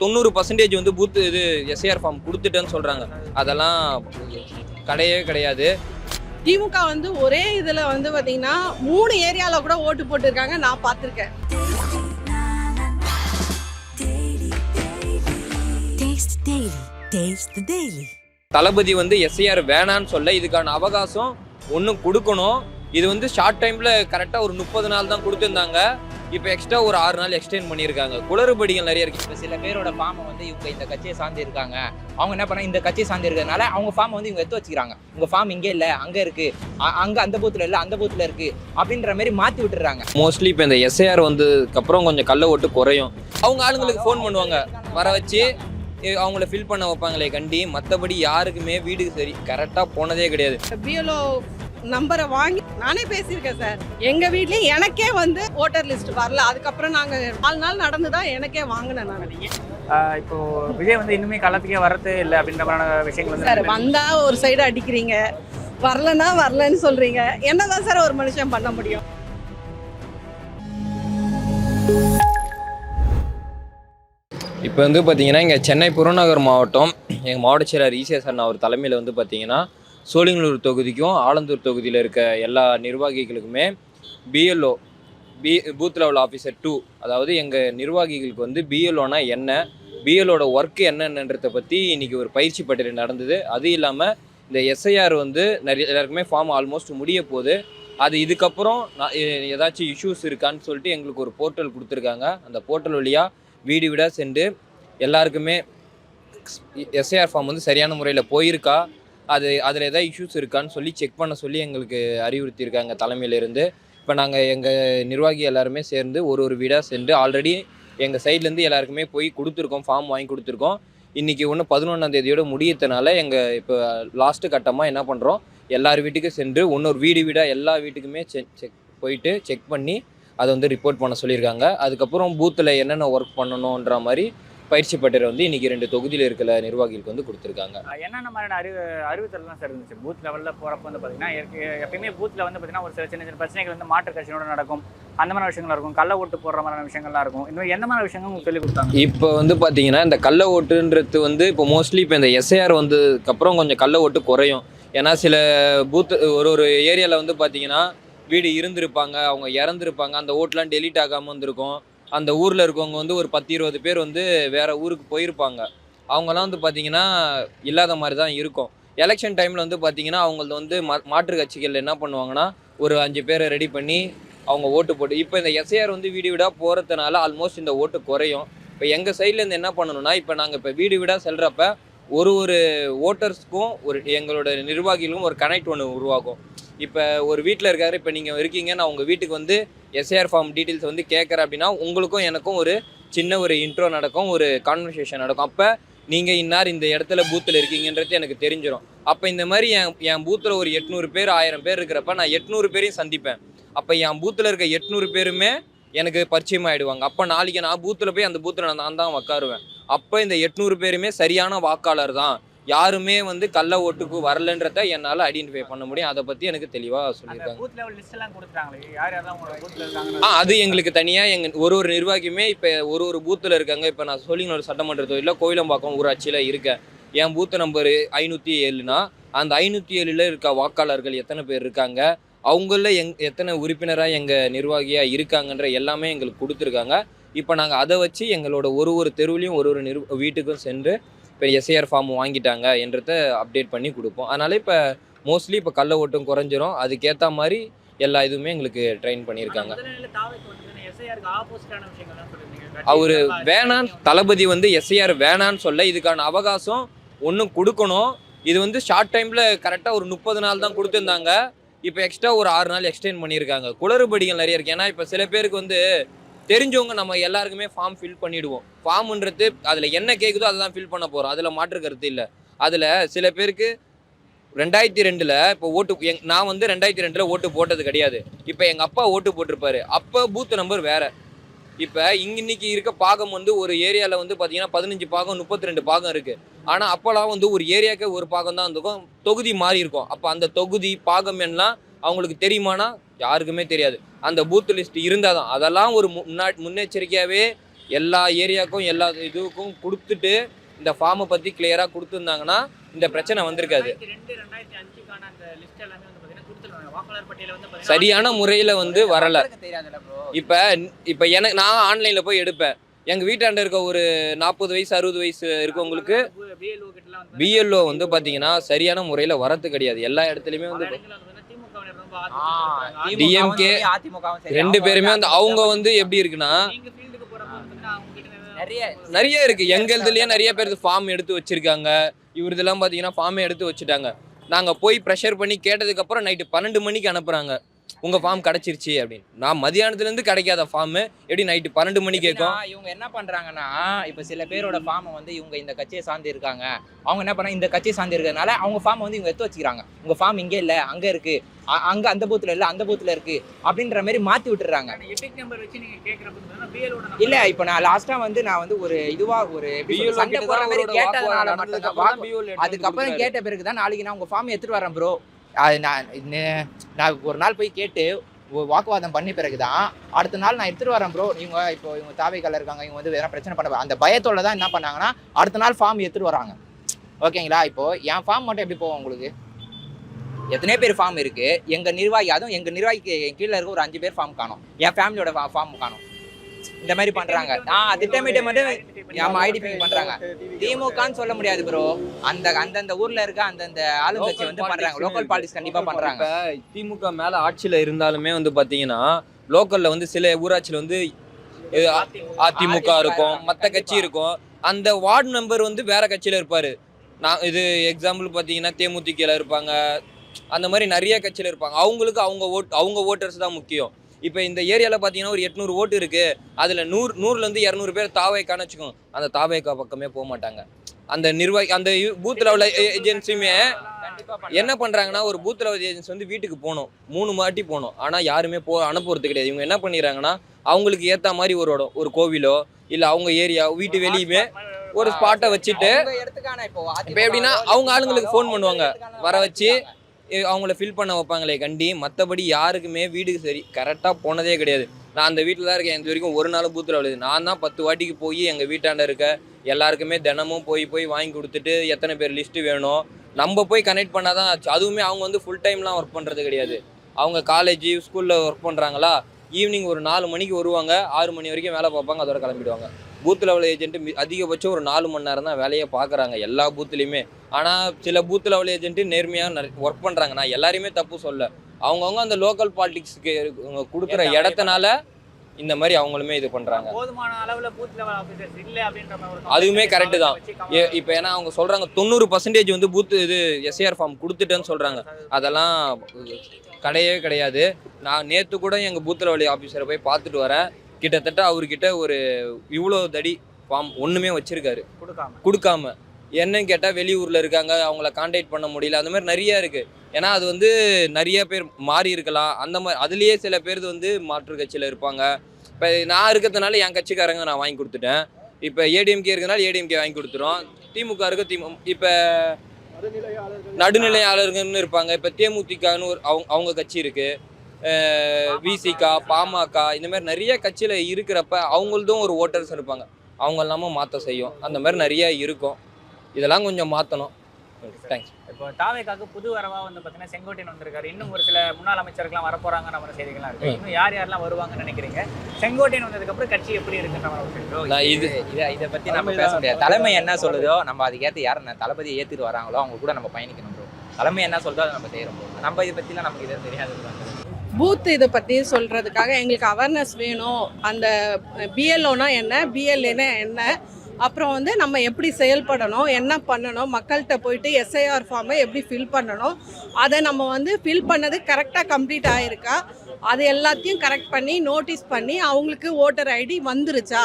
தொண்ணூறு பர்சன்டேஜ் வந்து பூத்து இது எஸ்ஏஆர் ஃபார்ம் கொடுத்துட்டேன்னு சொல்கிறாங்க அதெல்லாம் கிடையவே கிடையாது. திமுக வந்து ஒரே இதுல வந்து பாத்தீங்கன்னா மூணு ஏரியால கூட ஓட்டு போட்டிருக்காங்க. நான் பார்த்திருக்கேன். தளபதி வந்து எஸ்ஐஆர் வேணான்னு சொல்ல இதுக்கான அவகாசம் ஒன்றும் கொடுக்கணும். இது வந்து ஷார்ட் டைமில் கரெக்டாக ஒரு முப்பது நாள் தான் கொடுத்துருந்தாங்க. இப்போ எக்ஸ்ட்ரா ஒரு ஆறு நாள் எக்ஸ்டெண்ட் பண்ணியிருக்காங்க. குளறுபடிகள் நிறைய இருக்கு. இப்போ சில பேரோட ஃபார்மை வந்து இவங்க இந்த கட்சியை சார்ந்து இருக்காங்க அவங்க என்ன பண்ண இந்த கட்சியை சார்ந்து இருக்கிறதுனால அவங்க ஃபார்மை வந்து இவங்க எடுத்து வச்சுக்கிறாங்க. உங்க ஃபார்ம் இங்கே இல்லை அங்கே இருக்கு. அ- அங்க அந்த பூத்துல இல்லை அந்த பூத்துல இருக்கு. அப்படின்ற மாதிரி மாத்தி விட்டுறாங்க மோஸ்ட்லி இப்போ இந்த எஸ்ஐஆர் வந்ததுக்கப்புறம் கொஞ்சம் கள்ள ஓட்டு குறையும். அவங்க ஆளுங்களுக்கு ஃபோன் பண்ணுவாங்க. வர வச்சு அவங்கள ஃபில் பண்ண வைப்பாங்களே கண்டி. மற்றபடி யாருக்குமே வீடுக்கு சரி கரெக்டாக போனதே கிடையாது. பிஎல்ஓ நம்பரை வாங்கி நானே பேசியிருக்கேன் சார். எங்க வீட்லயும் எனக்கே வந்து ஓட்டர் லிஸ்ட் வரல. அதுக்கப்புறம் நாங்க நாலு நாள் நடந்து தான் எனக்கே வாங்கினேன் நான். இப்போ விஜய் வந்து இன்னுமே களத்துக்கே வரது இல்லை அப்படின்ற மாதிரியான விஷயங்கள் சார் வந்து ஒரு சைடு அடிக்கிறீங்க. வரலன்னா வரலன்னு சொல்றீங்க. என்னதான் சார் ஒரு மனுஷன் பண்ண முடியும்? இப்போ வந்து பார்த்தீங்கன்னா இங்கே சென்னை புறநகர் மாவட்டம் எங்கள் மாவட்ட செயலர் அண்ணா அவர் தலைமையில் வந்து பார்த்தீங்கன்னா சோழிங்கநல்லூர் தொகுதிக்கும் ஆலந்தூர் தொகுதியில் இருக்க எல்லா நிர்வாகிகளுக்குமே BLO B booth level officer two அதாவது எங்கள் நிர்வாகிகளுக்கு வந்து பிஎல்ஓனா என்ன? பிஎல்ஓட ஒர்க் என்னென்னன்றத பற்றி இன்றைக்கி ஒரு பயிற்சி பட்டியல் நடந்தது. அது இல்லாமல் இந்த எஸ்ஐஆர் வந்து நிறைய எல்லாருக்குமே ஃபார்ம் ஆல்மோஸ்ட் முடிய போகுது. அது இதுக்கப்புறம் நான் ஏதாச்சும் இஷ்யூஸ் இருக்கான்னு சொல்லிட்டு எங்களுக்கு ஒரு போர்ட்டல் கொடுத்துருக்காங்க. அந்த போர்ட்டல் வழியாக வீடு வீடாக சென்று எல்லாருக்குமே எஸ்ஐஆர் ஃபார்ம் வந்து சரியான முறையில் போயிருக்கா? அது அதில் எதாவது இஷ்யூஸ் இருக்கான்னு சொல்லி செக் பண்ண சொல்லி எங்களுக்கு அறிவுறுத்தியிருக்காங்க தலைமையிலேருந்து. இப்போ நாங்கள் எங்கள் நிர்வாகி எல்லாருமே சேர்ந்து ஒரு ஒரு வீடாக சென்று ஆல்ரெடி எங்கள் சைட்லேருந்து எல்லாருக்குமே போய் கொடுத்துருக்கோம் ஃபார்ம் வாங்கி கொடுத்துருக்கோம். இன்றைக்கி ஒன்று பதினொன்றாம் தேதியோட முடியறதுனால எங்கள் இப்போ லாஸ்ட்டு கட்டமாக என்ன பண்ணுறோம் எல்லார் வீட்டுக்கும் சென்று இன்னொரு வீடு வீடாக எல்லா வீட்டுக்குமே செக் செக் போயிட்டு செக் பண்ணி அதை வந்து ரிப்போர்ட் பண்ண சொல்லியிருக்காங்க. அதுக்கப்புறம் பூத்தில் என்னென்ன ஒர்க் பண்ணணுன்ற மாதிரி பயிற்சி பட்டறை வந்து இன்றைக்கி ரெண்டு தொகுதியில் இருக்கிற நிர்வாகிகளுக்கு வந்து கொடுத்துருக்காங்க. என்னென்ன மாதிரியான அறிவு அறிவுத்தல் தான் சார் இருந்துச்சு? பூத் லெவலில் போகிறப்ப வந்து பார்த்தீங்கன்னா எப்பயுமே பூத்தில் வந்து பார்த்தீங்கன்னா ஒரு சில சின்ன சின்ன பிரச்சனைகள் வந்து மாற்று கட்சியோட நடக்கும். அந்த மாதிரி விஷயங்கள் இருக்கும் கள்ள ஓட்டு போடுற மாதிரியான விஷயங்கள்லாம் இருக்கும். இந்த மாதிரி எந்த மாதிரி விஷயங்கள் உங்களுக்கு சொல்லி கொடுத்தாங்க? இப்போ வந்து பார்த்தீங்கன்னா இந்த கள்ள ஓட்டுன்றது வந்து இப்போ மோஸ்ட்லி இப்போ இந்த எஸ்ஐஆர் வந்ததுக்கப்புறம் கொஞ்சம் கள்ள ஓட்டு குறையும். ஏன்னா சில பூத் ஒரு ஒரு ஏரியாவில் வந்து பார்த்தீங்கன்னா வீடு இருந்திருப்பாங்க அவங்க இறந்துருப்பாங்க அந்த ஓட்டுலாம் டெலீட் ஆகாமல் வந்திருக்கும். அந்த ஊரில் இருக்கவங்க வந்து ஒரு பத்து இருபது பேர் வந்து வேறு ஊருக்கு போயிருப்பாங்க. அவங்கெல்லாம் வந்து பார்த்தீங்கன்னா இல்லாத மாதிரி தான் இருக்கும் எலெக்ஷன் டைமில் வந்து பார்த்தீங்கன்னா அவங்களது வந்து மா மாற்று கட்சிகள் என்ன பண்ணுவாங்கன்னா ஒரு அஞ்சு பேரை ரெடி பண்ணி அவங்க ஓட்டு போட்டு இப்போ இந்த எஸ்ஐஆர் வந்து வீடு வீடாக போகிறதுனால ஆல்மோஸ்ட் இந்த ஓட்டு குறையும். இப்போ எங்கள் சைட்லேருந்து என்ன பண்ணணும்னா இப்போ நாங்கள் இப்போ வீடு வீடாக செல்கிறப்ப ஒரு ஒரு ஓட்டர்ஸ்க்கும் ஒரு எங்களோட நிர்வாகிகளுக்கும் ஒரு கனெக்ட் ஒன்று உருவாகும். இப்போ ஒரு வீட்டில் இருக்காரு இப்போ நீங்கள் இருக்கீங்க நான் உங்கள் வீட்டுக்கு வந்து எஸ்ஏஆர் ஃபார்ம் டீட்டெயில்ஸ் வந்து கேட்குறேன் அப்படின்னா உங்களுக்கும் எனக்கும் ஒரு சின்ன ஒரு இன்ட்ரோ நடக்கும் ஒரு கான்வர்சேஷன் நடக்கும். அப்போ நீங்கள் இன்னார் இந்த இடத்துல பூத்தில் இருக்கீங்கன்றது எனக்கு தெரிஞ்சிடும் அப்போ இந்த மாதிரி என் என் பூத்தில் ஒரு எட்நூறு பேர் ஆயிரம் பேர் இருக்கிறப்ப நான் எட்நூறு பேரையும் சந்திப்பேன். அப்போ என் பூத்தில் இருக்க எட்நூறு பேருமே எனக்கு பரிச்சயம் ஆகிடுவாங்க அப்போ நாளைக்கு நான் பூத்தில் போய் அந்த பூத்தில் நான் தான் உட்காருவேன் அப்போ இந்த எட்நூறு பேருமே சரியான வாக்காளர் தான். யாருமே வந்து கள்ள ஓட்டுக்கு வரலன்றத என்னால் ஐடென்டிஃபை பண்ண முடியும். அதை பற்றி எனக்கு தெளிவாக சொல்லியிருக்காங்க ஆ அது எங்களுக்கு தனியாக எங்கள் ஒரு ஒரு நிர்வாகியுமே இப்போ ஒரு ஒரு பூத்தில் இருக்காங்க. இப்போ நான் சோழிங்கநல்லூர் சட்டமன்ற தொகுதியில் கோயிலம்பாக்கம் ஊராட்சியில் இருக்கேன் என் பூத்து நம்பர் ஐநூற்றி ஏழுனா அந்த ஐநூற்றி ஏழில் இருக்க வாக்காளர்கள் எத்தனை பேர் இருக்காங்க? அவங்கள எங் எத்தனை உறுப்பினராக எங்கள் நிர்வாகியாக இருக்காங்கன்ற எல்லாமே எங்களுக்கு கொடுத்துருக்காங்க. இப்போ நாங்கள் அதை வச்சு எங்களோட ஒரு ஒரு தெருவுலையும் ஒரு ஒரு நிர் வீட்டுக்கும் சென்று இப்போ எஸ்ஐஆர் ஃபார்ம் வாங்கிட்டாங்க என்றதை அப்டேட் பண்ணி கொடுப்போம். அதனால் இப்போ மோஸ்ட்லி இப்போ கள்ள ஓட்டும் குறைஞ்சிரும். அதுக்கேற்ற மாதிரி எல்லா இதுவுமே எங்களுக்கு ட்ரெயின் பண்ணியிருக்காங்க அவரு வேணான் தளபதி வந்து எஸ்ஐஆர் வேணான்னு சொல்ல இதுக்கான அவகாசம் ஒன்றும் கொடுக்கணும். இது வந்து ஷார்ட் டைமில் கரெக்டாக ஒரு முப்பது நாள் தான் கொடுத்துருந்தாங்க. இப்போ எக்ஸ்ட்ரா ஒரு ஆறு நாள் எக்ஸ்டெண்ட் பண்ணியிருக்காங்க குளறுபடிகள் நிறைய இருக்குது ஏன்னா இப்போ சில பேருக்கு வந்து தெரிஞ்சவங்க நம்ம எல்லாருக்குமே ஃபார்ம் ஃபில் பண்ணிடுவோம். ஃபார்ம்ன்றது அதில் என்ன கேட்குதோ அதை தான் ஃபில் பண்ண போகிறோம் அதில் மாற்று கருத்து இல்லை. அதில் சில பேருக்கு ரெண்டாயிரத்தி ரெண்டில் இப்போ ஓட்டு எங் நான் வந்து ரெண்டாயிரத்தி ரெண்டில் ஓட்டு போட்டது கிடையாது. இப்போ எங்கள் அப்பா ஓட்டு போட்டிருப்பாரு. அப்போ பூத் நம்பர் வேறு. இப்போ இங்க இன்னைக்கு இருக்க பாகம் வந்து ஒரு ஏரியாவில் வந்து பார்த்தீங்கன்னா பதினஞ்சு பாகம் முப்பத்தி ரெண்டு பாகம் இருக்குது ஆனால் அப்போலாம் வந்து ஒரு ஏரியாவுக்கு ஒரு பாகம் தான் இருந்திருக்கும். தொகுதி மாறி இருக்கும். அப்போ அந்த தொகுதி பாகம் எல்லாம் அவங்களுக்கு தெரியுமானா யாருக்குமே தெரியாது. அந்த பூத் லிஸ்ட் இருந்தால் தான் அதெல்லாம் ஒரு முன்னா முன்னெச்சரிக்கையாகவே எல்லா ஏரியாவுக்கும் எல்லா இதுக்கும் கொடுத்துட்டு இந்த ஃபார்மை பற்றி கிளியராக கொடுத்துருந்தாங்கன்னா இந்த பிரச்சனை வந்திருக்காது. சரியான முறையில் வந்து வரல. இப்போ இப்போ எனக்கு நான் ஆன்லைனில் போய் எடுப்பேன். எங்கள் வீட்டாண்ட இருக்க ஒரு நாற்பது வயசு அறுபது வயசு இருக்கவங்களுக்கு பிஎல்ஓ வந்து பார்த்தீங்கன்னா சரியான முறையில் வரது கிடையாது. எல்லா இடத்துலையுமே வந்து சரி, ரெண்டு பேருமே வந்து அவங்க வந்து எப்படி இருக்குன்னா நிறைய இருக்கு. எங்க இதுலயே நிறைய பேர் ஃபார்ம் எடுத்து வச்சிருக்காங்க. இவருதெல்லாம் பாத்தீங்கன்னா ஃபார்மே எடுத்து வச்சுட்டாங்க. நாங்க போய் ப்ரெஷர் பண்ணி கேட்டதுக்கு அப்புறம் நைட்டு பன்னெண்டு மணிக்கு அனுப்புறாங்க. உங்க ஃபார்ம் கிடைச்சிருச்சு அப்படின்னு. நான் மதியானத்துல இருந்து கிடைக்காத ஃபார்ம் எப்படி நைட்டு பன்னெண்டு மணி கேட்கும்? இவங்க என்ன பண்றாங்கன்னா இப்ப சில பேரோட ஃபார்மை வந்து இவங்க இந்த கட்சியை சார்ந்து இருக்காங்க. அவங்க என்ன பண்ணா இந்த கட்சியை சார்ந்து இருக்கிறதுனால அவங்க ஃபார்ம் வந்து இவங்க எடுத்து வச்சுக்கிறாங்க. உங்க ஃபார்ம் இங்கே இல்ல அங்க இருக்கு. அ- அங்க அந்த பூத்துல இல்ல அந்த பூத்துல இருக்கு. அப்படின்ற மாதிரி மாத்தி விட்டுறாங்க. எபிக் நம்பர் வச்சு நீங்க கேக்குறப்ப பார்த்தீங்கன்னா BLO இல்ல இப்ப நான் லாஸ்டா வந்து நான் வந்து ஒரு இதுவா ஒரு சண்டை தான் மாதிரி கேட்டதுனால மட்டும் அதுக்கப்புறம். கேட்ட பிறகு தான் நாளைக்கு நான் உங்க ஃபார்ம் எடுத்துட்டு வரேன் ப்ரோ அது நான் நான் ஒரு நாள் போய் கேட்டு வாக்குவாதம் பண்ணி பிறகு தான் அடுத்த நாள் நான் எடுத்துகிட்டு வரேன் ப்ரோ இவங்க இப்போ இவங்க தாவைக்கால இருக்காங்க இவங்க வந்து எதனா பிரச்சனை பண்ண அந்த பயத்தோட தான் என்ன பண்ணாங்கன்னா அடுத்த நாள் ஃபார்ம் எடுத்துட்டு வராங்க. ஓகேங்களா? இப்போது என் ஃபார்ம் மட்டும் எப்படி போகும் உங்களுக்கு? எத்தனையோ பேர் ஃபார்ம் இருக்குது எங்கள் நிர்வாகி அதுவும் எங்கள் நிர்வாகிக்கு என் கீழே இருக்க ஒரு அஞ்சு பேர் ஃபார்ம் காணும். என் ஃபேமிலியோட ஃபார்ம் காணும். இந்த மாதிரி பண்றாங்க. ஆ திட்டமிட்ட மட்டும் ஆமா ஐடிபி பண்றாங்க. திமுகன்னு சொல்ல முடியாது ப்ரோ அந்த அந்தந்த ஊர்ல இருக்க அந்தந்த ஆளுங்கட்சி வந்து பண்றாங்க. லோக்கல் பாலிடிக்ஸ் கண்டிப்பா பண்றாங்க. திமுக மேல ஆட்சியில இருந்தாலுமே வந்து பாத்தீங்கன்னா லோக்கல்ல வந்து சில ஊராட்சியில வந்து அதிமுக இருக்கும் மத்த கட்சி இருக்கும். அந்த வார்டு மெம்பர் வந்து வேற கட்சியில இருப்பாரு. நான் இது எக்ஸாம்பிள் பாத்தீங்கன்னா தேமுதிகல இருப்பாங்க. அந்த மாதிரி நிறைய கட்சியில இருப்பாங்க. அவங்களுக்கு அவங்க ஓட் அவங்க ஓட்டர்ஸ் தான் முக்கியம். இப்போ இந்த ஏரியாவில் பார்த்தீங்கன்னா ஒரு எட்நூறு ஓட்டு இருக்கு. அதில் நூறு நூறுலேருந்து இரநூறு பேர் தாவேக்கான்னு வச்சுக்கோங்க. அந்த தாவேக்கா பக்கமே போக மாட்டாங்க. அந்த நிர்வாகி அந்த பூத் லெவல் ஏஜென்சியுமே என்ன பண்றாங்கன்னா ஒரு பூத் லெவல் ஏஜென்சி வந்து வீட்டுக்கு போகணும். மூணு மாட்டி போகணும். ஆனா யாருமே போ அனுப்புறது கிடையாது. இவங்க என்ன பண்ணிடுறாங்கன்னா அவங்களுக்கு ஏத்த மாதிரி ஒரு இடம் ஒரு கோவிலோ இல்ல அவங்க ஏரியா வீட்டு வெளியுமே ஒரு ஸ்பாட்டை வச்சுட்டு இப்போ? எப்படின்னா, அவங்க ஆளுங்களுக்கு phone பண்ணுவாங்க. வர வச்சு, அவங்கள ஃபில் பண்ண வைப்பாங்களே கண்டி. மற்றபடி யாருக்குமே வீடு சரி கரெக்டாக போனதே கிடையாது. நான் அந்த வீட்டில் தான் இருக்கேன். இது வரைக்கும் ஒரு நாள் பூத்தில் விழுது. நான் தான் பத்து வாட்டிக்கு போய் எங்கள் வீட்டாண்ட இருக்க எல்லாருக்குமே தினமும் போய் போய் வாங்கி கொடுத்துட்டு எத்தனை பேர் லிஸ்ட்டு வேணும். நம்ம போய் கனெக்ட் பண்ணால் தான் ஆச்சு. அதுவுமே அவங்க வந்து ஃபுல் டைம்லாம் ஒர்க் பண்ணுறது கிடையாது. அவங்க காலேஜ் ஸ்கூலில் ஒர்க் பண்ணுறாங்களா ஈவினிங் ஒரு நாலு மணிக்கு வருவாங்க. ஆறு மணி வரைக்கும் வேலை பார்ப்பாங்க. அதோட கிளம்பிடுவாங்க. பூத் லெவல் ஏஜென்ட் அதிகபட்சம் ஒரு நாலு மணி நேரம் தான் வேலையை பார்க்குறாங்க எல்லா பூத்துலேயுமே ஆனால் சில பூத் லெவல் ஏஜென்ட்டு நேர்மையாக ஒர்க் பண்ணுறாங்க நான் எல்லாரையுமே தப்பு சொல்ல அவங்கவுங்க அந்த லோக்கல் பாலிடிக்ஸ்க்கு கொடுக்குற இடத்தனால இந்த மாதிரி அவங்களுமே இது ஒரு அதுவுமே correct தான். இப்போ ஏன்னா அவங்க சொல்கிறாங்க தொண்ணூறு பர்சன்டேஜ் வந்து பூத் இது எஸ்ஏஆர் ஃபார்ம் கொடுத்துட்டேன்னு சொல்கிறாங்க அதெல்லாம் கிடையவே கிடையாது. நான் நேற்று கூட எங்கள் பூத் லெவல் ஆஃபீஸரை போய் பார்த்துட்டு வரேன். கிட்டத்தட்ட அவர்கிட்ட ஒரு இவ்வளோ தடி ஃபார்ம் ஒன்றுமே வச்சுருக்காரு. கொடுக்காம. கொடுக்காம. என்னன்னு கேட்டால் வெளியூரில் இருக்காங்க அவங்கள காண்டாக்ட் பண்ண முடியல அந்த மாதிரி நிறைய இருக்குது ஏன்னா அது வந்து நிறைய பேர் மாறி இருக்கலாம். அந்த மாதிரி அதுலேயே சில பேர் வந்து மாற்று கட்சியில் இருப்பாங்க. இப்போ நான் இருக்கிறதுனால என் கட்சிக்காரங்க நான் வாங்கி கொடுத்துட்டேன். இப்போ ஏடிஎம்கே இருக்கிறதுனால ஏடிஎம்கே வாங்கி கொடுத்துரும் திமுக இருக்க திமு இப்போ நடுநிலையாளர்கள்னு இருப்பாங்க. இப்போ தேமுதிகன்னு ஒரு அவங்க அவங்க கட்சி இருக்குது விசிகா பாமக இந்த மாதிரி நிறைய கட்சியில் இருக்கிறப்ப அவங்களதும் ஒரு ஓட்டர்ஸ் இருப்பாங்க. அவங்க இல்லாமல் மாற்ற செய்யும். அந்த மாதிரி நிறைய இருக்கும். இதெல்லாம் கொஞ்சம் மாற்றணும் தேங்க்ஸ் இப்போ தாவேக்காக்கு புது வரவா வந்து பாத்தீங்கன்னா செங்கோட்டையன் வந்திருக்காரு. இன்னும் ஒரு சில முன்னாள் அமைச்சர்கள்லாம் வரப்போறாங்க நம்ம செய்திகள்லாம் இருக்கு. இன்னும் யார் யாரெல்லாம் வருவாங்கன்னு நினைக்கிறீங்க? செங்கோட்டையன் வந்ததுக்கு அப்புறம் கட்சி எப்படி இருக்குன்ற இது இதை இதை பத்தி நம்ம பேச முடியாது. தலைமை என்ன சொல்லுதோ நம்ம அதுக்கேற்ற யார் தளபதி ஏத்திட்டு வராங்களோ அவங்க கூட நம்ம பயணிக்கணும் தலைமை என்ன சொல்றதோ அதை நம்ம செய்யறோம் bro. நம்ம இதை பத்திலாம் நமக்கு எதுவும் தெரியாது. பூத் இதை பற்றி சொல்கிறதுக்காக எங்களுக்கு அவேர்னஸ் வேணும். அந்த பிஎல்ஓனா என்ன? பிஎல்ஏனா என்ன? அப்புறம் வந்து நம்ம எப்படி செயல்படணும்? என்ன பண்ணணும்? மக்கள்கிட்ட போயிட்டு எஸ்ஐஆர் ஃபார்மை எப்படி ஃபில் பண்ணணும்? அதை நம்ம வந்து ஃபில் பண்ணது கரெக்டாக கம்ப்ளீட் ஆகிருக்கா அது எல்லாத்தையும் கரெக்ட் பண்ணி நோட்டீஸ் பண்ணி அவங்களுக்கு ஓட்டர் ஐடி வந்துருச்சா?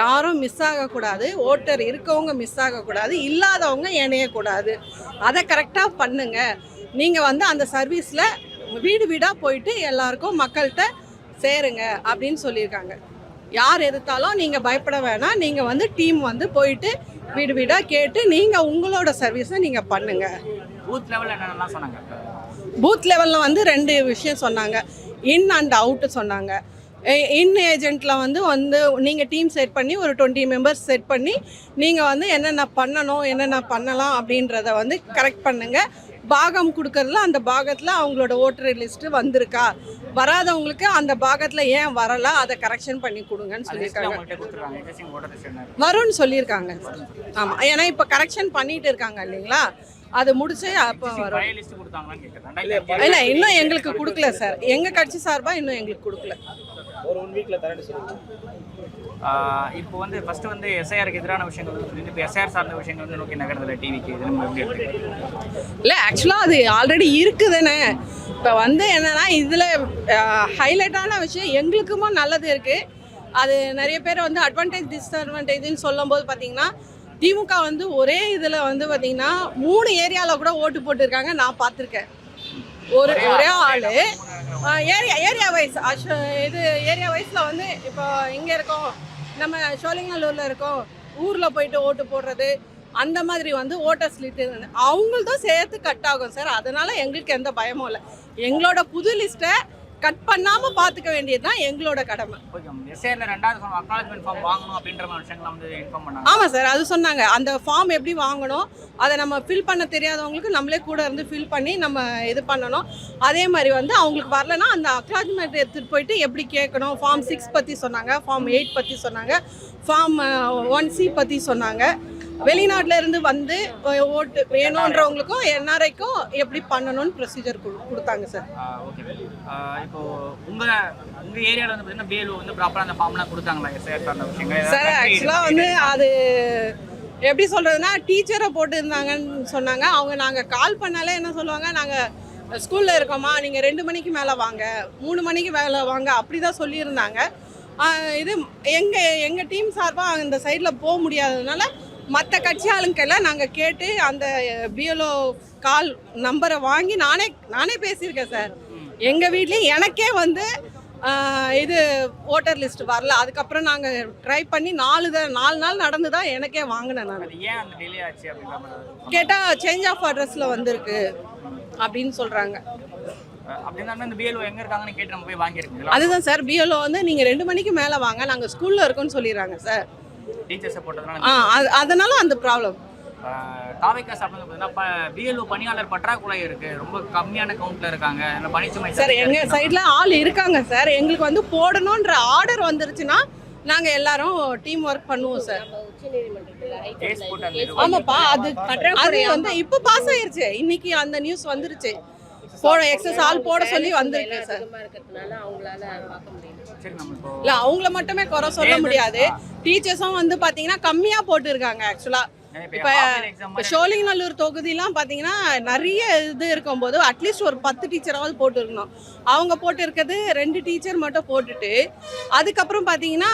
யாரும் மிஸ் ஆகக்கூடாது. ஓட்டர் இருக்கவங்க மிஸ் ஆகக்கூடாது. இல்லாதவங்க இணையக்கூடாது. அதை கரெக்டாக பண்ணுங்கள் நீங்கள் வந்து அந்த சர்வீஸில் வீடு வீடாக போயிட்டு எல்லாருக்கும் மக்கள்கிட்ட சேருங்க அப்படின்னு சொல்லியிருக்காங்க. யார் எதிர்த்தாலும் நீங்கள் பயப்பட வேணாம். நீங்கள் வந்து டீம் வந்து போயிட்டு வீடு வீடாக கேட்டு நீங்கள் உங்களோட சர்வீஸை நீங்கள் பண்ணுங்கள் பூத் லெவல்ல என்னென்னலாம் சொன்னாங்க? பூத் லெவலில் வந்து ரெண்டு விஷயம் சொன்னாங்க. இன் அண்ட் அவுட்டு சொன்னாங்க. இன் ஏஜென்ட்டில் வந்து வந்து நீங்கள் டீம் செட் பண்ணி ஒரு டுவெண்ட்டி மெம்பர்ஸ் செட் பண்ணி நீங்கள் வந்து என்னென்ன பண்ணணும் என்னென்ன பண்ணலாம் அப்படின்றத வந்து கரெக்ட் பண்ணுங்கள் பாகம் கொடுக்கறதுல அந்த பாகத்தில் அவங்களோட ஓட்டர் லிஸ்ட்டு வந்திருக்கா? வராதவங்களுக்கு அந்த பாகத்தில் ஏன் வரல? அதை கரெக்ஷன் பண்ணி கொடுங்கன்னு சொல்லியிருக்காங்க. வரும்னு சொல்லியிருக்காங்க. ஆமாம் ஏன்னா இப்போ கரெக்ஷன் பண்ணிட்டு இருக்காங்க இல்லைங்களா? அது முடிச்சு அப்போ வரும். இல்லை இன்னும் எங்களுக்கு கொடுக்கல சார். எங்கள் கட்சி சார்பாக இன்னும் எங்களுக்கு கொடுக்கல. ஒரு ஒன் வீக்ல தரேன்னு இப்போ வந்து ஃபர்ஸ்ட் வந்து எஸ்ஐஆருக்கு எதிரான விஷயங்கள் வந்து இப்போ எஸ்ஐஆர் சார்ந்த விஷயங்கள் வந்து நோக்கி நகரதில்ல டிவிக்கு இது நம்ம எப்படி இல்லை ஆக்சுவலாக அது ஆல்ரெடி இருக்குதுன்னு இப்போ வந்து என்னன்னா இதில் ஹைலைட்டான விஷயம் எங்களுக்குமா நல்லது இருக்குது அது நிறைய பேர் வந்து அட்வான்டேஜ் டிஸ்அட்வான்டேஜ்னு சொல்லும்போது பார்த்தீங்கன்னா திமுக வந்து ஒரே இதில் வந்து பார்த்தீங்கன்னா மூணு ஏரியாவில் கூட ஓட்டு போட்டிருக்காங்க நான் பார்த்துருக்கேன். ஒரு ஒரே ஆள். ஏரியா ஏரியா வைஸ் இது ஏரியா வைஸில் வந்து இப்போ இங்கே இருக்கோம். நம்ம சோழிங்கநல்லூரில் இருக்கோம் ஊரில் போயிட்டு ஓட்டு போடுறது அந்த மாதிரி வந்து ஓட்டர் ஸ்லிட்டு அவங்களதும் சேர்த்து கட் ஆகும் சார். அதனால எங்களுக்கு எந்த பயமும் இல்லை. எங்களோட புது லிஸ்ட்டை கட் பண்ணாமல் பார்த்துக்க வேண்டியது தான் எங்களோட கடமை. ஆமாம் சார் அது சொன்னாங்க. அந்த ஃபார்ம் எப்படி வாங்கணும் அதை நம்ம ஃபில் பண்ண தெரியாதவங்களுக்கு நம்மளே கூட இருந்து ஃபில் பண்ணி நம்ம இது பண்ணணும். அதே மாதிரி வந்து அவங்களுக்கு வரலனா அந்த அக்னாலஜ்மெண்ட் எடுத்துகிட்டு போயிட்டு எப்படி கேட்கணும்? ஃபார்ம் சிக்ஸ் பற்றி சொன்னாங்க ஃபார்ம் எயிட் பற்றி சொன்னாங்க ஃபார்ம் ஒன் சி பற்றி சொன்னாங்க. வெளிநாட்டுல இருந்து வந்து ஓட்டு வேணுன்றவங்களுக்கும் என்ஆர்ஐக்கும் எப்படி பண்ணணும்னு ப்ரொசீஜர் கொடுத்தாங்க சார் ஓகே இப்போ உங்க உங்க ஏரியால வந்து பார்த்தீங்கன்னா பிஎல்ஓ வந்து ப்ராப்பரா அந்த ஃபார்ம்லாம் கொடுத்தாங்களா? எஸ்ஐஆர் சார்ந்த விஷயங்கள்? சார் ஆக்சுவலாக வந்து அது எப்படி சொல்கிறதுனா டீச்சரை போட்டுருந்தாங்கன்னு சொன்னாங்க. அவங்க நாங்கள் கால் பண்ணாலே என்ன சொல்லுவாங்க நாங்கள் ஸ்கூலில் இருக்கோமா நீங்கள் ரெண்டு மணிக்கு மேலே வாங்க. மூணு மணிக்கு மேலே வாங்க. அப்படி தான் சொல்லியிருந்தாங்க இது எங்கள் எங்கள் டீம் சார்பாக அந்த சைடில் போக முடியாததுனால மற்ற கட்சி ஆளுங்கெல்லாம் நாங்கள் கேட்டு அந்த பிஎல்ஓ கால் நம்பரை வாங்கி நானே நானே பேசியிருக்கேன் சார். எங்கள் வீட்லேயும் எனக்கே வந்து இது ஓட்டர் லிஸ்ட் வரல. அதுக்கப்புறம் நாங்கள் ட்ரை பண்ணி நாலு தான் நாலு நாள் நடந்து தான் எனக்கே வாங்கினேன் நான். கேட்டால் சேஞ்ச் ஆஃப் அட்ரஸில் வந்திருக்கு அப்படின்னு சொல்கிறாங்க அதுதான் சார். பிஎல்ஓ வந்து நீங்கள் ரெண்டு மணிக்கு மேலே வாங்க. நாங்கள் ஸ்கூலில் இருக்கோம்னு சொல்லிடுறாங்க சார். டீச்சர்ஸை ஆ போட்டதுனால அது அதனால அந்த ப்ராப்ளம் தாவைக்கா சாப்பிடுறது பார்த்தீங்கன்னா பிஎல்ஓ பணியாளர் பற்றாக்குறை இருக்கு. ரொம்ப கம்மியான கவுண்ட்ல இருக்காங்க. பணிச்சுமை சார் எங்கள் சைடில் ஆள் இருக்காங்க சார். எங்களுக்கு வந்து போடணுன்ற ஆர்டர் வந்துருச்சுன்னா நாங்கள் எல்லாரும் டீம் ஒர்க் பண்ணுவோம் சார். கேஸ் போட்டு அந்த இது ஆமாப்பா அது அது வந்து இப்போ பாஸ் ஆயிருச்சு. இன்னைக்கு அந்த நியூஸ் வந்துருச்சு. போட எக்ஸஸ் ஆள் போட சொல்லி வந்திருக்கு சார். சரி நம்ம இப்போ இல்ல அவங்கள மட்டுமே குறை சொல்ல முடியாது. டீச்சர்ஸும் வந்து பாத்தீங்கன்னா கம்மியா போட்டிருக்காங்க ஆக்சுவலா இப்போ ஷோலிங்கநல்லூர் தொகுதிலாம் பார்த்தீங்கன்னா நிறைய இது இருக்கும்போது அட்லீஸ்ட் ஒரு பத்து டீச்சராவது போட்டுருக்கணும். அவங்க போட்டு இருக்கிறது ரெண்டு டீச்சர் மட்டும் போட்டுட்டு அதுக்கப்புறம் பார்த்தீங்கன்னா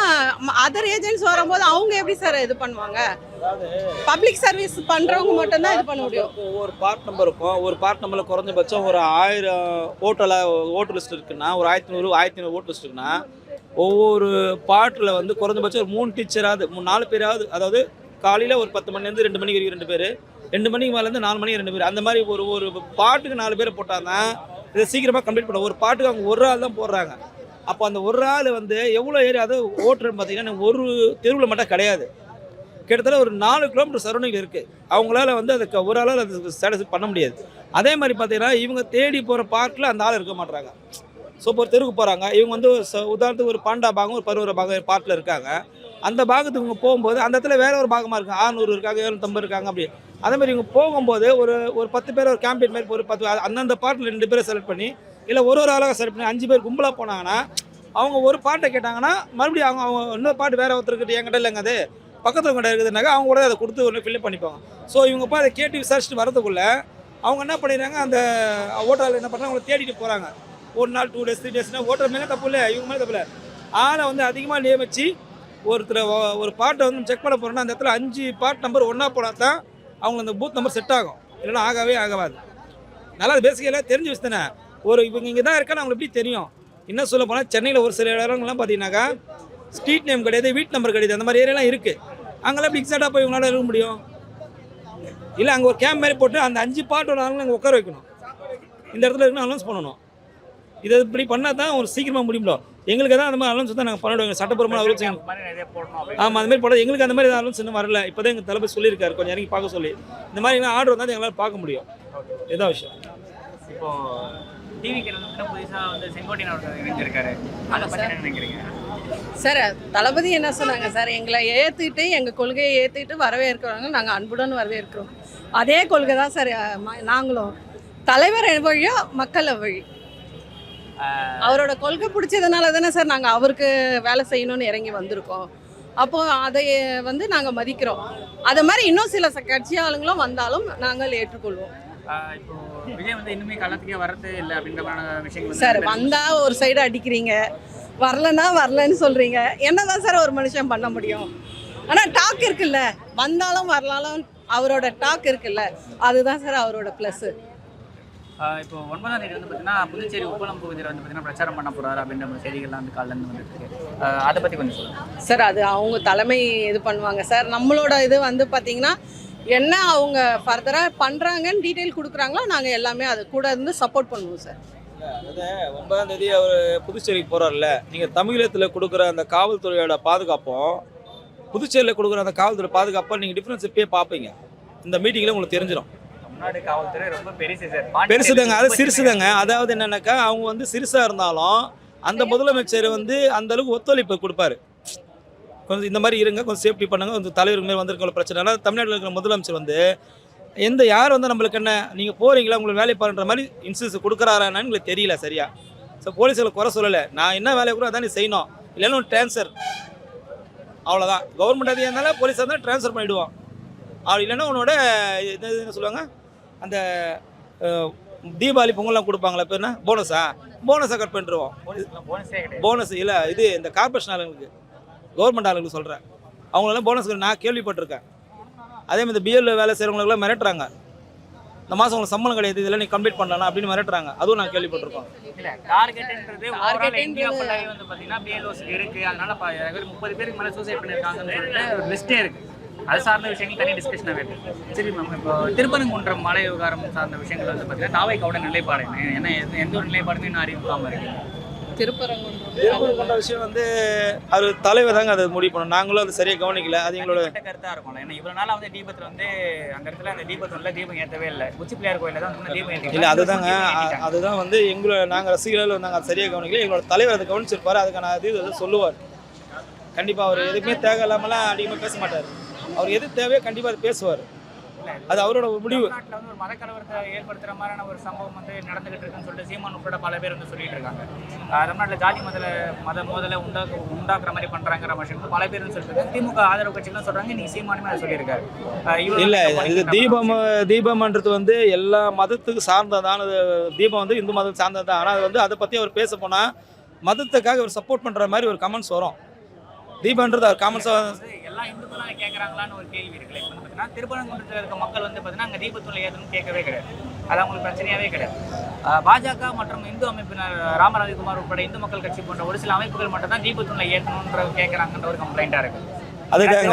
அதர் ஏஜென்ட்ஸ் வரும்போது அவங்க எப்படி சார் இது பண்ணுவாங்க? பப்ளிக் சர்வீஸ் பண்ணுறவங்க மட்டும்தான் இது பண்ண முடியும். ஒவ்வொரு பார்ட் நம்பர் இருக்கும் ஒரு பார்ட் நம்பரில் குறைஞ்சபட்சம் ஒரு ஆயிரம் ஓட்டில் ஓட்டு லிஸ்ட் இருக்குன்னா ஒரு ஆயிரத்தி நூறு ஆயிரத்தி நூறு ஓட்டு லிஸ்ட் இருக்குன்னா ஒவ்வொரு பாட்டில் வந்து குறைஞ்சபட்சம் ஒரு மூணு டீச்சராவது மூணு நாலு பேராவது அதாவது காலையில் ஒரு பத்து மணிலேருந்து ரெண்டு மணிக்கு வரைக்கும் ரெண்டு பேர். ரெண்டு மணிக்கு மேலேருந்து நாலு மணிக்கு ரெண்டு பேர். அந்த மாதிரி ஒரு ஒரு பாட்டுக்கு நாலு பேர் போட்டாதான் இதை சீக்கிரமாக கம்ப்ளீட் பண்ண ஒரு பாட்டுக்கு அவங்க ஒரு ஆள் தான் போடுறாங்க. அப்போ அந்த ஒரு ஆள் வந்து எவ்வளோ ஏரியா அது ஓட்டுறன்னு பார்த்தீங்கன்னா ஒரு தெருவில் மட்டும் கிடையாது. கிட்டத்தட்ட ஒரு நாலு கிலோமீட்டர் சரௌண்டிங் இருக்குது அவங்களால வந்து அதுக்கு ஒரு ஆளால் அது ஸ்டேட்டஸ் பண்ண முடியாது. அதே மாதிரி பார்த்தீங்கன்னா இவங்க தேடி போகிற பார்க்கில் அந்த ஆள் இருக்க மாட்டுறாங்க ஸோ இப்போ ஒரு தெருவுக்கு போகிறாங்க இவங்க வந்து உதாரணத்துக்கு ஒரு பாண்டா பாகம் ஒரு பருவர பாகம் பாட்டில் இருக்காங்க. அந்த பாகத்துக்கு இவங்க போகும்போது அந்த இடத்துல வேற ஒரு பாகமாக இருக்குது ஆறுநூறு இருக்காங்க எழுநூத்தம்பது இருக்காங்க அப்படி. அதே மாதிரி இவங்க போகும்போது ஒரு ஒரு பத்து பேர் ஒரு கேம்பெயின் மாதிரி ஒரு பத்து அந்தந்த பாட்டில் ரெண்டு பேரை செலக்ட் பண்ணி இல்லை ஒரு ஒரு ஆளாக செலக்ட் பண்ணி அஞ்சு பேர் கும்பலாக போனாங்கன்னா அவங்க ஒரு பாட்டை கேட்டாங்கன்னா மறுபடியும் அவங்க அவங்க இன்னொரு பாட்டு வேறு ஒருத்தருக்கிட்ட என்கிட்ட இல்லைங்க அது. பக்கத்தில் கிட்ட இருக்குதுனாக்கா அவங்க கூட அதை கொடுத்து ஒன்று ஃபில்அப் பண்ணிப்பாங்க. ஸோ இவங்க போய் அதை கேட்டு விசாரிச்சுட்டு வரதுக்குள்ளே அவங்க என்ன பண்ணிடுறாங்க அந்த ஓட்டரில் என்ன பண்ணுறாங்க அவங்களை தேடிட்டு போகிறாங்க ஒரு நாள் டூ டேஸ் த்ரீ டேஸ்னா ஓட்டுற மேலே தப்பு இல்லை இவங்க மேலே தப்பு இல்லை. ஆளை வந்து அதிகமாக நியமித்து ஒருத்தரை ஒரு பாட்டை வந்து செக் பண்ண போகிறோன்னா அந்த இடத்துல அஞ்சு பாட் நம்பர் ஒன்றா போனால் தான் அவங்க அந்த பூத் நம்பர் செட் ஆகும். இல்லைன்னா ஆகவே ஆகாது. நல்லா பேசிக்கலாம் தெரிஞ்சு வச்சுதானே ஒரு இவங்க இங்கே தான் இருக்கான்னு அவங்களுக்கு எப்படி தெரியும்? என்ன சொல்ல போனால் சென்னையில் ஒரு சில இடங்கள்லாம் பார்த்தீங்கன்னாக்கா ஸ்ட்ரீட் நேம் கிடையாது வீட் நம்பர் கிடையாது அந்த மாதிரி ஏரியாலாம் இருக்குது அங்கெல்லாம் எப்படி எக்ஸாக்டாக போய் இவங்களால இருக்க முடியும்? இல்லை அங்கே ஒரு கேம்ப் மாதிரி போட்டு அந்த அஞ்சு பாட்டு ஆளுங்களை அங்கே உட்கார வைக்கணும். இந்த இடத்துல இருக்குன்னு அனௌன்ஸ் பண்ணணும். இதை இப்படி பண்ணால் தான் ஒரு சீக்கிரமாக முடியும்ல. எங்களுக்கு தான் அந்த மாதிரி அலோன்ஸ் தான் நாங்கள் பண்ணிவிடுவோம் சட்டப்பூர்வமான அலோன்ஸ் அந்த மாதிரி நிறைய போடணும் அப்படின்னு. ஆமாம் அந்த மாதிரி போட எங்களுக்கு அந்த மாதிரி அலோன்ஸ் இன்னும் வரல. இப்போ தான் எங்கள் தளபதி சொல்லியிருக்காரு. கொஞ்சம் இறங்கி பார்க்க சொல்லி. இந்த மாதிரி ஆர்டர் வந்தால் எங்களால் பார்க்க முடியும். இதான் விஷயம். இப்போ டிவிக்கு வந்து புதுசா வந்து செங்கோட்டையன் அவர்கள் இணைஞ்சிருக்காரு. அதை பத்தி என்ன நினைக்கிறீங்க? சார் தளபதி என்ன சொன்னாங்க சார்? எங்களை ஏற்றுட்டு எங்கள் கொள்கையை ஏற்றுட்டு வரவேற்கிறவங்க நாங்கள் அன்புடன் வரவேற்கிறோம். அதே கொள்கை தான் சார் நாங்களும். தலைவர் வழியோ மக்கள் வழி. அவரோட கொள்கை பிடிச்சதுனால தானே சார் நாங்கள் அவருக்கு வேலை செய்யணும்னு இறங்கி வந்திருக்கோம். அப்போது அதை வந்து நாங்கள் மதிக்கிறோம். அது மாதிரி இன்னும் சில ச- கட்சி ஆளுங்களும் வந்தாலும் நாங்கள் ஏற்றுக்கொள்வோம். சார் வந்தா ஒரு சைடு அடிக்கிறீங்க. வரலன்னா வரலன்னு சொல்றீங்க. என்னதான் சார் ஒரு மனுஷன் பண்ண முடியும்? ஆனா டாக் இருக்குல்ல. வந்தாலும் வரலாலும் அவரோட டாக் இருக்குல்ல. அதுதான் சார் அவரோட ப்ளஸ் இப்போ ஒன்பதாம் தேதி வந்து பார்த்தீங்கன்னா புதுச்சேரி உப்பளம் பகுதியில் வந்து பார்த்தீங்கன்னா பிரச்சாரம் பண்ண போறாரு அப்படின்ற மாதிரி செய்திகள்லாம் வந்து காலைல இருந்து வந்துட்டு இருக்கு. ஆஹ் அதை பத்தி கொஞ்சம் சொல்லுங்க. சார் அது அவங்க தலைமை இது பண்ணுவாங்க. சார் நம்மளோட இது வந்து பார்த்தீங்கன்னா என்ன அவங்க ஃபர்தராக பண்ணுறாங்கன்னு டீட்டெயில் கொடுக்குறாங்களோ நாங்கள் எல்லாமே அது கூட இருந்து சப்போர்ட் பண்ணுவோம் சார். ஒன்பதாம் தேதி அவர் புதுச்சேரிக்கு போறாருல்ல. நீங்கள் தமிழகத்தில் கொடுக்குற அந்த காவல்துறையோட பாதுகாப்பும் புதுச்சேரியில் கொடுக்குற அந்த காவல்துறை பாதுகாப்பை நீங்கள் டிஃப்ரென்ஸ் இப்பயே பார்ப்பீங்க இந்த மீட்டிங்கில் உங்களுக்கு தெரிஞ்சிடும் பெருசுதாங்க அது சிறுசுதாங்க. அதாவது என்னன்னாக்கா அவங்க வந்து சிறுசா இருந்தாலும் அந்த முதலமைச்சர் வந்து அந்த அளவுக்கு ஒத்துழைப்பு கொடுப்பாரு. கொஞ்சம் இந்த மாதிரி இருங்க கொஞ்சம் சேஃப்டி பண்ணுங்க கொஞ்சம் தலைவர் மேல் வந்திருக்க பிரச்சனை தமிழ்நாட்டில் இருக்கிற முதலமைச்சர் வந்து எந்த யார் வந்து நம்மளுக்கு என்ன நீங்கள் போறீங்களா உங்களுக்கு வேலை பாருன்ற மாதிரி இன்சூரன்ஸ் கொடுக்குறாரான்னு எங்களுக்கு தெரியல சரியா. ஸோ போலீஸில் குறை சொல்லலை. நான் என்ன வேலையை கூட அதான் செய்யணும். இல்லைன்னா ஒரு ட்ரான்ஸ்ஃபர் அவ்வளோதான் கவர்மெண்ட் அதிகம் இருந்தாலும் போலீஸாக இருந்தால் ட்ரான்ஸ்ஃபர் பண்ணிவிடுவோம் அப்படி இல்லைன்னா உன்னோட இது என்ன சொல்லுவாங்க? அந்த தீபாவளி பொங்கல்லாம் கொடுப்பாங்களா இப்போ என்ன? போனஸா? போனஸை கட் பண்ணிடுவோம் போனஸே இல்லை இது இந்த கார்பரேஷன் ஆளுங்களுக்கு கவர்மெண்ட் ஆளுங்களுக்கு சொல்கிறேன் அவங்களெல்லாம் போனஸ் நான் கேள்விப்பட்டிருக்கேன். அதே மாதிரி பிஎல்ல வேலை செய்கிறவங்களுக்குலாம் மிரட்டுறாங்க. இந்த மாதம் உங்களுக்கு சம்பளம் கிடையாது இதெல்லாம் நீ கம்ப்ளீட் பண்ணலாம் அப்படின்னு மிரட்டுறாங்க. அதுவும் நான் கேள்விப்பட்டிருக்கோம். இல்ல டார்கெட்ன்றது ஓவரால் Target இந்தியா ஃபுல்லாவே வந்து பாத்தீங்கன்னா பிஎல்ஓஸ் இருக்கு. அதனால ப- வெறும் முப்பது பேருக்கு மேல சூசைட் பண்ணிருக்காங்கன்னு சொல்லிட்டு ஒரு லிஸ்டே இருக்கு. அது சார்ந்த விஷயங்கள் தனி டிஸ்கஷனாக இருக்கு சரி மேம் இப்போ திருப்பரங்குன்றம் மலை விவகாரம் சார்ந்த விஷயங்கள் வந்து பார்த்தீங்கன்னா தாவைக்காவோட நிலைப்பாடு என்ன? ஏன்னா எந்த- எந்த ஒரு நிலைப்பாடுமே இன்னும் அறிவிக்காம இருக்கு. திருப்பரங்குன்றம். திருப்பூர் கொண்ட விஷயம் வந்து அவர் தலைவர் தாங்க அதை முடிவு பண்ணணும். நாங்களும் அது சரியாக கவனிக்கல. அது எங்களோட தனிப்பட்ட கருத்தா இருக்கும்ல ஏன்னா இவ்வளவு நாளா வந்து தீபத்துல வந்து அந்த இடத்துல அந்த தீபத்துல தீபம் ஏத்தவே இல்லை. உச்சி பிள்ளையார் கோயில தான் வந்து தீபம் ஏத்தி இல்லை அதுதாங்க. அதுதான் வந்து எங்களோட நாங்கள் ரசிகர்கள் நாங்கள் அதை சரியாக கவனிக்கல. எங்களோட தலைவர் அதை கவனிச்சிருப்பாரு. அதுக்கான இது சொல்லுவார். கண்டிப்பாக அவர் எதுக்குமே தேவை இல்லாமலாம் அதிகமாக பேச மாட்டார். அவர் எது தேவையோ கண்டிப்பாக அது பேசுவார். அது அவரோட முடிவு. ஒரு மத கலவரத்தை ஏற்படுத்துற மாதிரியான ஒரு சம்பவம் வந்து நடந்துகிட்டு இருக்குன்னு சொல்லிட்டு சீமான் உட்பட பல பேர் வந்து சொல்லிட்டு இருக்காங்க. தமிழ்நாட்டுல ஜாதி மதல மத மோதலை உண்டாக்க உண்டாக்குற மாதிரி பண்றாங்கிற விஷயம் வந்து பல பேர் சொல்லிட்டு திமுக ஆதரவு கட்சிகளும் சொல்றாங்க நீ சீமானுமே அதை சொல்லியிருக்காரு. இல்லை இது தீபம் தீபம்ன்றது வந்து எல்லா மதத்துக்கு சார்ந்ததான தீபம் வந்து இந்து மதத்துக்கு சார்ந்தது தான். ஆனால் அது வந்து அதை பற்றி அவர் பேச போனால் மதத்துக்காக அவர் சப்போர்ட் பண்ணுற மாதிரி ஒரு கமெண்ட்ஸ் வரும். தீபம்ன்றது அவர் கமெண்ட்ஸாக வந்து எல்லா இந்துக்களாக கேட்குறாங்களான்னு ஒரு கேள்வி இருக்குல்ல இப்போ வந்து பார்த்தீங்கன்னா திருப்பரங்குன்றத்தில் இருக்க மக்கள் வந்து பார்த்தீங்கன்னா அங்கே தீபத்துள்ள ஏதுன்னு கேட்கவே கிடையாது. அது அவங்களுக்கு பிரச்சனையாகவே கிடையாது. பாஜக மற்றும் இந்து அமைப்பினர் ராமராஜகுமார் உட்பட இந்து மக்கள் கட்சி போன்ற ஒரு சில அமைப்புகள் மட்டும் தான் தீபத்துள்ள ஏற்றணுன்ற கேட்குறாங்கன்ற ஒரு கம்ப்ளைண்ட்டாக இருக்கு. அதுக்காக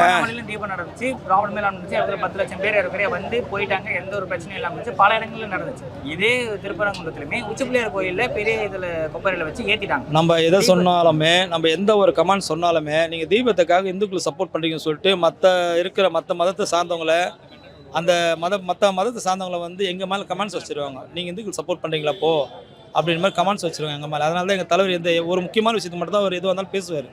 தீபம் நடந்துச்சு. ப்ராப்ளம் எல்லாம் நடந்துச்சு. அதில் பத்து லட்சம் பேர் இருக்கிற வந்து போயிட்டாங்க. எந்த ஒரு பிரச்சனையும் இல்லாமல் இருந்துச்சு. பல இடங்களிலும் நடந்துச்சு. இதே திருப்பரங்குன்றத்துலையுமே உச்சிப்பிள்ளையார் கோயிலில் பெரிய இதில் கொப்பரையில் வச்சு ஏற்றிட்டாங்க நம்ம எதை சொன்னாலுமே நம்ம எந்த ஒரு கமெண்ட் சொன்னாலுமே நீங்கள் தீபத்துக்காக இந்துக்களை சப்போர்ட் பண்ணுறீங்கன்னு சொல்லிட்டு மற்ற இருக்கிற மற்ற மதத்தை சார்ந்தவங்கள அந்த மத மற்ற மதத்தை சார்ந்தவங்கள வந்து எங்கள் மேலே கமெண்ட்ஸ் வச்சிருவாங்க. நீங்கள் இந்துக்கள் சப்போர்ட் பண்ணுறீங்களா போ? அப்படின்ற மாதிரி கமெண்ட்ஸ் வச்சிருவாங்க எங்கள் மேலே. அதனால தான் எங்கள் தலைவர் எந்த ஒரு முக்கியமான விஷயத்தை மட்டும் தான் அவர் எது வந்தாலும் பேசுவார்.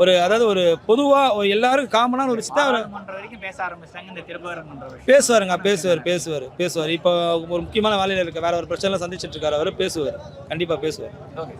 ஒரு அதாவது ஒரு பொதுவாக ஒரு எல்லாரும் காமனான ஒரு விஷயத்தை அவர் பேச ஆரம்பிச்சிட்டாங்க. இந்த திருப்பரங்குன்ற விஷயம் பேசுவாருங்க பேசுவார் பேசுவார் பேசுவார். இப்போ ஒரு முக்கியமான வேலையில் இருக்க வேற ஒரு பிரச்சனை சந்திச்சிட்டு இருக்காரு அவர் பேசுவார். கண்டிப்பாக பேசுவார். ஓகே.